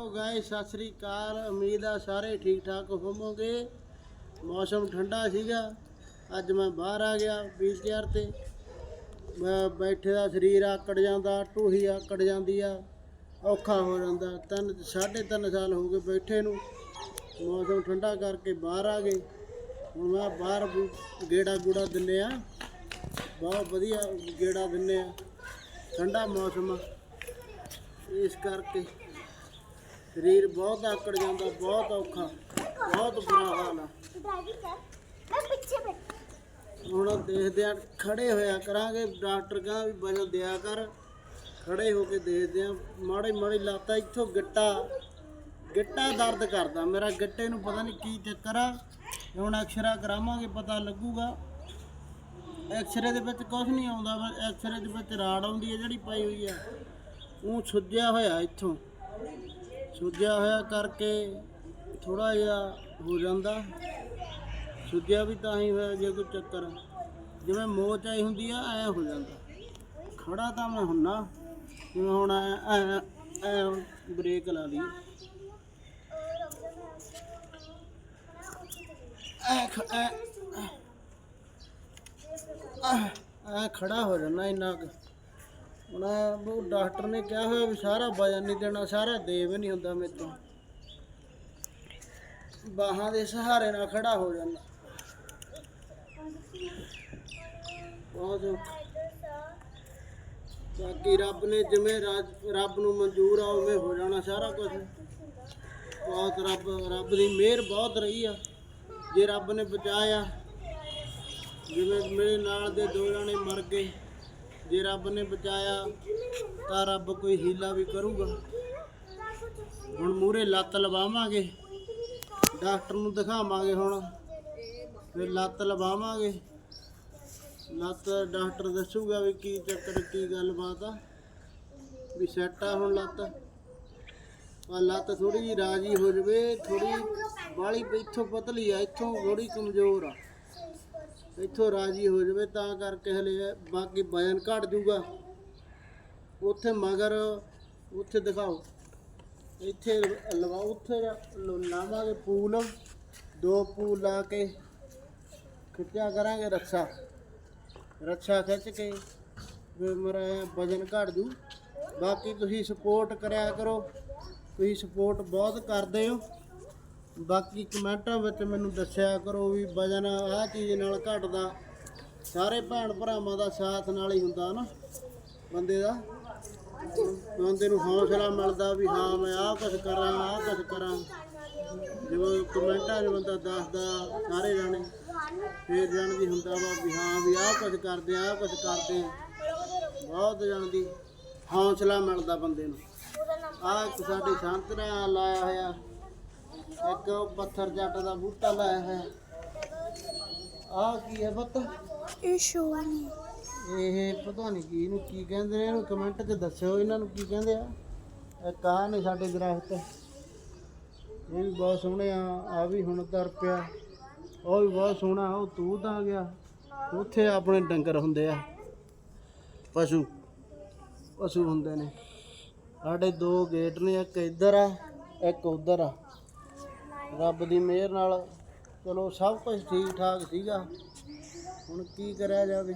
ਹੋ ਗਾਇਸ ਸਤਿ ਸ੍ਰੀ ਅਕਾਲ। ਉਮੀਦ ਆ ਸਾਰੇ ਠੀਕ ਠਾਕ ਹੋਵੋਗੇ। ਮੌਸਮ ਠੰਡਾ ਸੀਗਾ। ਅੱਜ ਮੈਂ ਬਾਹਰ ਆ ਗਿਆ ਬੀਚ ਤੇ। ਮੈਂ ਬੈਠੇ ਦਾ ਸਰੀਰ ਆਕੜ ਜਾਂਦਾ, ਟੂਹੀ ਆਕੜ ਜਾਂਦੀ ਆ। ਔਖਾ ਹੋ ਜਾਂਦਾ। ਤਿੰਨ, ਸਾਢੇ ਤਿੰਨ ਸਾਲ ਹੋ ਗਏ ਬੈਠੇ ਨੂੰ। ਮੌਸਮ ਠੰਡਾ ਕਰਕੇ ਬਾਹਰ ਆ ਗਏ। ਹੁਣ ਮੈਂ ਬਾਹਰ ਗੇੜਾ ਗੂੜਾ ਦਿੰਨੇ ਆ। ਬਹੁਤ ਵਧੀਆ ਗੇੜਾ ਦਿੰਨੇ ਆ। ਠੰਡਾ ਮੌਸਮ ਆ। ਇਸ ਕਰਕੇ ਸਰੀਰ ਬਹੁਤ ਆਕੜ ਜਾਂਦਾ ਬਹੁਤ ਔਖਾ ਬਹੁਤ ਬੁਰਾ ਹਾਲ ਆ। ਮੈਂ ਪਿੱਛੇ ਬੈਠ। ਹੁਣ ਦੇਖਦੇ ਆ ਖੜੇ ਹੋਇਆ ਕਰਾਂਗੇ ਡਾਕਟਰ ਕਹਿੰਦਾ ਵੀ ਵਜਨ ਦਿਆ ਕਰ। ਖੜੇ ਹੋ ਕੇ ਦੇਖਦੇ ਆ ਮਾੜੀ ਮਾੜੀ ਲਾਤਾ ਇੱਥੋਂ ਗਿੱਟਾ ਗਿੱਟਾ ਦਰਦ ਕਰਦਾ। ਮੇਰਾ ਗਿੱਟੇ ਨੂੰ ਪਤਾ ਨਹੀਂ ਕੀ ਚੱਕਰ ਆ। ਹੁਣ ਐਕਸਰਾ ਕਰਾਵਾਂਗੇ ਪਤਾ ਲੱਗੂਗਾ। ਐਕਸਰੇ ਦੇ ਵਿੱਚ ਕੁਝ ਨਹੀਂ ਆਉਂਦਾ ਐਕਸਰੇ ਦੇ ਵਿੱਚ ਰਾੜ ਆਉਂਦੀ ਹੈ ਜਿਹੜੀ ਪਾਈ ਹੋਈ ਆ। ਉਹ ਸੁੱਜਿਆ ਹੋਇਆ ਇੱਥੋਂ। ਸੁੱਜਿਆ ਹੋਇਆ ਕਰਕੇ ਥੋੜਾ ਜਿਹਾ ਹੋ ਜਾਂਦਾ। ਸੁੱਜਿਆ ਵੀ ਤਾਂ ਹੀ ਹੋਇਆ ਜੇ ਕੋਈ ਚੱਕਰ। ਜਿਵੇਂ ਮੋਚ ਆਈ ਹੁੰਦੀ ਆ, ਐ ਹੋ ਜਾਂਦਾ। ਖੜਾ ਤਾਂ ਮੈਂ ਹੁੰਨਾ, ਜਿਵੇਂ ਹੁਣ ਐ ਐ ਐ ਬ੍ਰੇਕ ਲਾ ਲਈ ਐ ਖ- ਐ ਐ ਖੜਾ ਹੋ ਜਾਣਾ ਇੰਨਾ ਕੁ ਹੁਣ ਉਹ ਡਾਕਟਰ ਨੇ ਕਿਹਾ ਹੋਇਆ ਵੀ ਸਾਰਾ ਵਜਨ ਨਹੀਂ ਦੇਣਾ, ਸਾਰਾ ਦੇ ਵੀ ਨਹੀਂ ਹੁੰਦਾ ਮੇਰੇ ਤੋਂ। ਬਾਹਾਂ ਦੇ ਸਹਾਰੇ ਨਾਲ ਖੜਾ ਹੋ ਜਾਂਦਾ। ਬਹੁਤ ਬਾਕੀ ਰੱਬ ਨੇ ਜਿਵੇਂ ਰੱਬ ਨੂੰ ਮਨਜ਼ੂਰ ਆ, ਉਵੇਂ ਹੋ ਜਾਣਾ ਸਾਰਾ ਕੁਝ ਬਹੁਤ ਰੱਬ ਰੱਬ ਦੀ ਮਿਹਰ ਬਹੁਤ ਰਹੀ ਆ। ਜੇ ਰੱਬ ਨੇ ਬਚਾਇਆ, ਜਿਵੇਂ ਮੇਰੇ ਨਾਲ ਦੇ ਦੋ ਜਣੇ ਮਰ ਗਏ ਜੇ ਰੱਬ ਨੇ ਬਚਾਇਆ, ਤਾਂ ਰੱਬ ਕੋਈ ਹੀਲਾ ਵੀ ਕਰੂਗਾ। ਹੁਣ ਮੂਰੇ ਲੱਤ ਲਵਾਵਾਂਗੇ। ਡਾਕਟਰ ਨੂੰ ਦਿਖਾਵਾਂਗੇ ਹੁਣ। ਫਿਰ ਲੱਤ ਲਵਾਵਾਂਗੇ। ਲੱਤ ਡਾਕਟਰ ਦੱਸੂਗਾ ਵੀ ਕੀ ਚੱਕਰ, ਕੀ ਗੱਲਬਾਤ ਆ। ਵੀ ਸੈੱਟ ਆ ਹੁਣ ਲੱਤ। ਆ ਲੱਤ ਥੋੜੀ ਜਿਹੀ ਰਾਜੀ ਹੋ ਜਵੇ ਥੋੜੀ ਬਾਲੀ ਇੱਥੋਂ ਪਤਲੀ ਆ, ਇੱਥੋਂ ਥੋੜੀ ਕਮਜ਼ੋਰ ਆ। ਇੱਥੋਂ ਰਾਜੀ ਹੋ ਜਾਵੇ, ਤਾਂ ਕਰਕੇ ਹਲੇ ਬਾਕੀ ਵਜਨ ਘਟ ਜੂਗਾ ਉੱਥੇ ਮਗਰ, ਉੱਥੇ ਦਿਖਾਓ। ਇੱਥੇ ਲਵਾਓ, ਉੱਥੇ ਲਾਵਾਂਗੇ ਪੂਲ। ਦੋ ਪੂਲ ਲਾ ਕੇ ਖਿੱਚਿਆ ਕਰਾਂਗੇ ਰੱਛਾ ਰੱਛਾ ਖਿੱਚ ਕੇ ਫਿਰ ਮੇਰਾ ਵਜਨ ਘਟ ਜੂ ਬਾਕੀ ਤੁਸੀਂ ਸਪੋਰਟ ਕਰਿਆ ਕਰੋ। ਤੁਸੀਂ ਸਪੋਰਟ ਬਹੁਤ ਕਰਦੇ ਹੋ। ਬਾਕੀ ਕਮੈਂਟਾਂ ਵਿੱਚ ਮੈਨੂੰ ਦੱਸਿਆ ਕਰੋ ਵੀ ਵਜਨ ਆਹ ਚੀਜ਼ ਨਾਲ ਘਟਦਾ। ਸਾਰੇ ਭੈਣ ਭਰਾਵਾਂ ਦਾ ਸਾਥ ਨਾਲ ਹੀ ਹੁੰਦਾ ਨਾ ਬੰਦੇ ਦਾ। ਬੰਦੇ ਨੂੰ ਹੌਸਲਾ ਮਿਲਦਾ ਵੀ ਹਾਂ, ਮੈਂ ਆਹ ਕੁਝ ਕਰਾਂ, ਆਹ ਕੁਝ ਕਰਾਂ। ਜਦੋਂ ਕਮੈਂਟਾਂ 'ਚ ਬੰਦਾ ਦੱਸਦਾ ਸਾਰੇ ਜਾਣੇ, ਫੇਰ ਜਾਣਦੀ ਹੁੰਦਾ ਵਾ ਵੀ ਹਾਂ ਵੀ ਆਹ ਕੁਝ ਕਰਦੇ, ਆਹ ਕੁਝ ਕਰਦੇ। ਬਹੁਤ ਜਾਣ ਦੀ ਹੌਸਲਾ ਮਿਲਦਾ ਬੰਦੇ ਨੂੰ। ਆਹ ਇੱਕ ਸਾਡੇ ਸੰਤਰਾ ਲਾਇਆ ਹੋਇਆ। ਇੱਕ ਪੱਥਰ ਜੱਟ ਦਾ ਬੂਟਾ ਲਾਇਆ ਹੋਇਆ। ਆਹ ਕੀ ਹੈ ਪੁੱਤ? ਇਹ ਸ਼ੋਨੀ ਇਹ ਪਤਾ ਨਹੀਂ ਕੀ ਇਹਨੂੰ ਕੀ ਕਹਿੰਦੇ ਨੇ ਇਹਨੂੰ ਕਮੈਂਟ 'ਚ ਦੱਸਿਓ ਇਹਨਾਂ ਨੂੰ ਕੀ ਕਹਿੰਦੇ ਆ। ਇਹ ਕਾਂ ਨੇ ਸਾਡੇ ਦਰਖਤ? ਇਹ ਵੀ ਬਹੁਤ ਸੋਹਣੇ ਆ ਆ ਵੀ ਹੁਣ ਤਰ ਪਿਆ। ਉਹ ਵੀ ਬਹੁਤ ਸੋਹਣਾ ਉਹ ਤੂਤ ਆ ਗਿਆ। ਉੱਥੇ ਆਪਣੇ ਡੰਗਰ ਹੁੰਦੇ ਆ। ਪਸ਼ੂ ਪਸ਼ੂ ਹੁੰਦੇ ਨੇ। ਸਾਡੇ ਦੋ ਗੇਟ ਨੇ ਇੱਕ ਇੱਧਰ ਆ ਇੱਕ ਉੱਧਰ ਆ। ਰੱਬ ਦੀ ਮਿਹਰ ਨਾਲ ਚਲੋ ਸਭ ਕੁਝ ਠੀਕ ਠਾਕ ਸੀਗਾ। ਹੁਣ ਕੀ ਕਰਿਆ ਜਾਵੇ?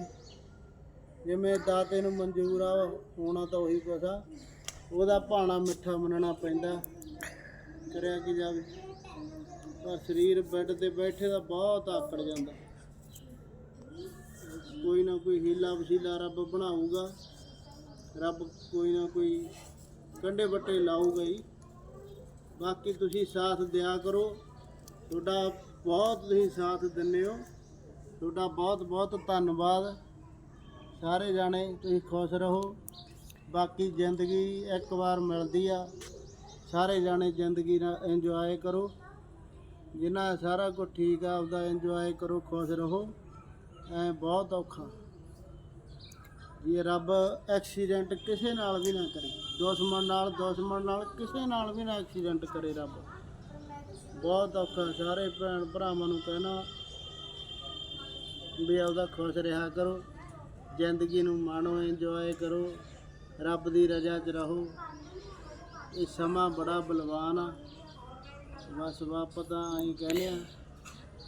ਜਿਵੇਂ ਦਾਤੇ ਨੂੰ ਮਨਜ਼ੂਰ ਆ, ਹੋਣਾ ਤਾਂ ਉਹੀ ਕੁਛ ਆ। ਉਹਦਾ ਭਾਣਾ ਮਿੱਠਾ ਮੰਨਣਾ ਪੈਂਦਾ। ਕਰਿਆ ਕੀ ਜਾਵੇ? ਪਰ ਸਰੀਰ ਬੈੱਡ ਤੇ ਬੈਠੇ ਦਾ ਬਹੁਤ ਆਕੜ ਜਾਂਦਾ। ਕੋਈ ਨਾ ਕੋਈ ਹੀਲਾ ਵਸੀਲਾ ਰੱਬ ਬਣਾਊਗਾ। ਰੱਬ ਕੋਈ ਨਾ ਕੋਈ ਕੰਡੇ ਬੱਟੇ ਲਾਊਗਾ ਹੀ। ਬਾਕੀ ਤੁਸੀਂ ਸਾਥ ਦਿਆ ਕਰੋ। ਤੁਹਾਡਾ ਬਹੁਤ ਤੁਸੀਂ ਸਾਥ ਦਿੰਦੇ ਹੋ। ਤੁਹਾਡਾ ਬਹੁਤ ਬਹੁਤ ਧੰਨਵਾਦ। ਸਾਰੇ ਜਾਣੇ ਤੁਸੀਂ ਖੁਸ਼ ਰਹੋ। ਬਾਕੀ ਜ਼ਿੰਦਗੀ ਇੱਕ ਵਾਰ ਮਿਲਦੀ ਆ। ਸਾਰੇ ਜਾਣੇ ਜ਼ਿੰਦਗੀ ਨਾਲ ਇੰਜੋਏ ਕਰੋ। ਜਿੰਨਾ ਸਾਰਾ ਕੁਝ ਠੀਕ ਆ, ਆਪਦਾ ਇੰਜੋਏ ਕਰੋ, ਖੁਸ਼ ਰਹੋ। ਐ ਬਹੁਤ ਔਖਾ। ਇਹ ਰੱਬ ਐਕਸੀਡੈਂਟ ਕਿਸੇ ਨਾਲ ਵੀ ਨਾ ਕਰੇ, ਦੁਸ਼ਮਣ ਨਾਲ ਦੁਸ਼ਮਣ ਨਾਲ ਕਿਸੇ ਨਾਲ ਵੀ ਨਾ ਐਕਸੀਡੈਂਟ ਕਰੇ ਰੱਬ। ਬਹੁਤ ਔਖਾ ਸਾਰੇ ਭੈਣ ਭਰਾਵਾਂ ਨੂੰ ਕਹਿਣਾ ਵੀ ਆਪਦਾ ਖੁਸ਼ ਰਿਹਾ ਕਰੋ, ਜ਼ਿੰਦਗੀ ਨੂੰ ਮਾਣੋ ਇੰਜੋਏ ਕਰੋ, ਰੱਬ ਦੀ ਰਜ਼ਾ 'ਚ ਰਹੋ। ਇਹ ਸਮਾਂ ਬੜਾ ਬਲਵਾਨ ਆ। ਬਸ ਵਾਪਤਾ ਆਈ ਕਹਿੰਦੇ ਆ,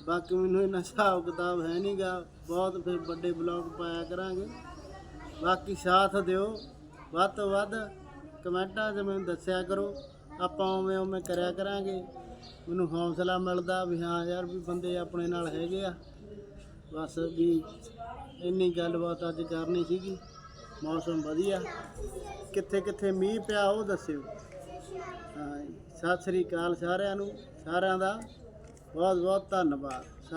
ਬਾਕੀ ਮੈਨੂੰ ਇਹਨਾਂ ਹਿਸਾਬ ਕਿਤਾਬ ਹੈ ਨਹੀਂਗਾ ਬਹੁਤ ਫਿਰ ਵੱਡੇ ਬਲੌਗ ਪਾਇਆ ਕਰਾਂਗੇ। ਬਾਕੀ ਸਾਥ ਦਿਓ। ਵੱਧ ਤੋਂ ਵੱਧ ਕਮੈਂਟਾਂ 'ਚ ਮੈਨੂੰ ਦੱਸਿਆ ਕਰੋ। ਆਪਾਂ ਉਵੇਂ ਉਵੇਂ ਕਰਿਆ ਕਰਾਂਗੇ। ਮੈਨੂੰ ਹੌਸਲਾ ਮਿਲਦਾ ਵੀ ਹਾਂ ਯਾਰ ਵੀ ਬੰਦੇ ਆਪਣੇ ਨਾਲ ਹੈਗੇ ਆ। ਬਸ ਵੀ ਇੰਨੀ ਗੱਲਬਾਤ ਅੱਜ ਕਰਨੀ ਸੀਗੀ। ਮੌਸਮ ਵਧੀਆ। ਕਿੱਥੇ ਕਿੱਥੇ ਮੀਂਹ ਪਿਆ ਉਹ ਦੱਸਿਓ। ਹਾਂ ਸਤਿ ਸ੍ਰੀ ਅਕਾਲ ਸਾਰਿਆਂ ਨੂੰ। ਸਾਰਿਆਂ ਦਾ ਬਹੁਤ ਬਹੁਤ ਧੰਨਵਾਦ।